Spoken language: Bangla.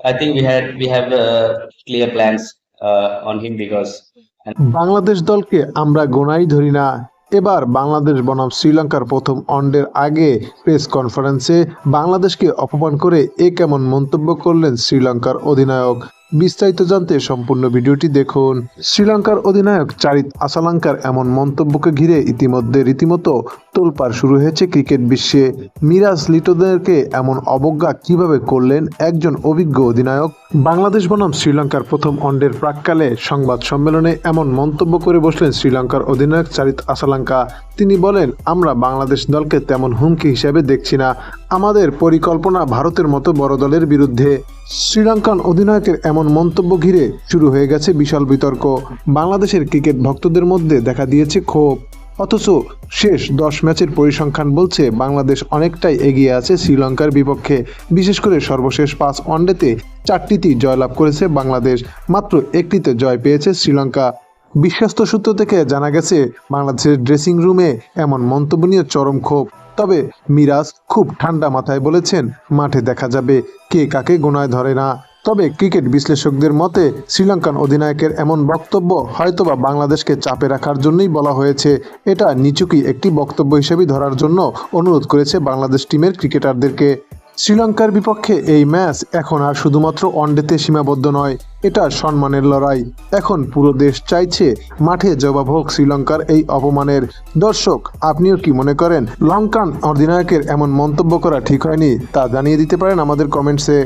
I think we had we have uh, clear plans uh, on him because Bangladesh দলকে আমরা গোনাই ধরি না। এবার বাংলাদেশ বনাম শ্রীলঙ্কার প্রথম অন্ডের আগে প্রেস কনফারেন্সে বাংলাদেশকে অপমান করে এ কেমন মন্তব্য করলেন শ্রীলঙ্কার অধিনায়ক। বিস্তারিত জানতে সম্পূর্ণ ভিডিওটি দেখুন। শ্রীলঙ্কার অধিনায়ক চারিত আসালাঙ্কার এমন মন্তব্যকে ঘিরে ইতিমধ্যে রীতিমতো তোলপাড় শুরু হয়েছে ক্রিকেট বিশ্বে। মিরাজ লিটোদেরকে এমন অবজ্ঞা কীভাবে করলেন একজন অভিজ্ঞ অধিনায়ক? বাংলাদেশ বনাম শ্রীলঙ্কার প্রথম ওয়ানডের প্রাককালে সংবাদ সম্মেলনে এমন মন্তব্য করে বসলেন শ্রীলঙ্কার অধিনায়ক চারিত আসালাঙ্কা। তিনি বলেন, আমরা বাংলাদেশ দলকে তেমন হুমকি হিসেবে দেখছি না। আমাদের পরিকল্পনা ভারতের মতো বড় দলের বিরুদ্ধে। শ্রীলঙ্কান অধিনায়কের এমন মন্তব্য ঘিরে শুরু হয়ে গেছে বিশাল বিতর্ক। বাংলাদেশের ক্রিকেট ভক্তদের মধ্যে দেখা দিয়েছে ক্ষোভ। অথচ শেষ দশ ম্যাচের পরিসংখ্যান বলছে বাংলাদেশ অনেকটাই এগিয়ে আছে শ্রীলঙ্কার বিপক্ষে। বিশেষ করে সর্বশেষ পাঁচ ওয়ানডেতে চারটিতেই জয়লাভ করেছে বাংলাদেশ। মাত্র একটিতে জয় পেয়েছে শ্রীলঙ্কা। বিশ্বস্ত সূত্র থেকে জানা গেছে, বাংলাদেশের ড্রেসিং রুমে এমন মন্তব্য নিয়ে চরম ক্ষোভ। তবে মিরাজ খুব ঠান্ডা মাথায় বলেছেন, মাঠে দেখা যাবে কে কাকে গোনায় ধরে না। তবে ক্রিকেট বিশ্লেষকদের মতে, শ্রীলঙ্কান অধিনায়কের এমন বক্তব্য হয়তোবা বাংলাদেশকে চাপে রাখার জন্যই বলা হয়েছে। এটা নিচুকি একটি বক্তব্য হিসেবে ধরার জন্য অনুরোধ করেছে বাংলাদেশ টিমের ক্রিকেটারদেরকে। শ্রীলঙ্কার বিপক্ষে এই ম্যাচ এখন আর শুধুমাত্র ওয়ানডেতে সীমাবদ্ধ নয়, এটা সম্মানের লড়াই। এখন পুরো দেশ চাইছে মাঠে জবাব হোক শ্রীলঙ্কার এই অপমানের। দর্শক, আপনিও কি মনে করেন, লঙ্কান অধিনায়কের এমন মন্তব্য করা ঠিক হয়নি তা জানিয়ে দিতে পারেন আমাদের কমেন্টসে।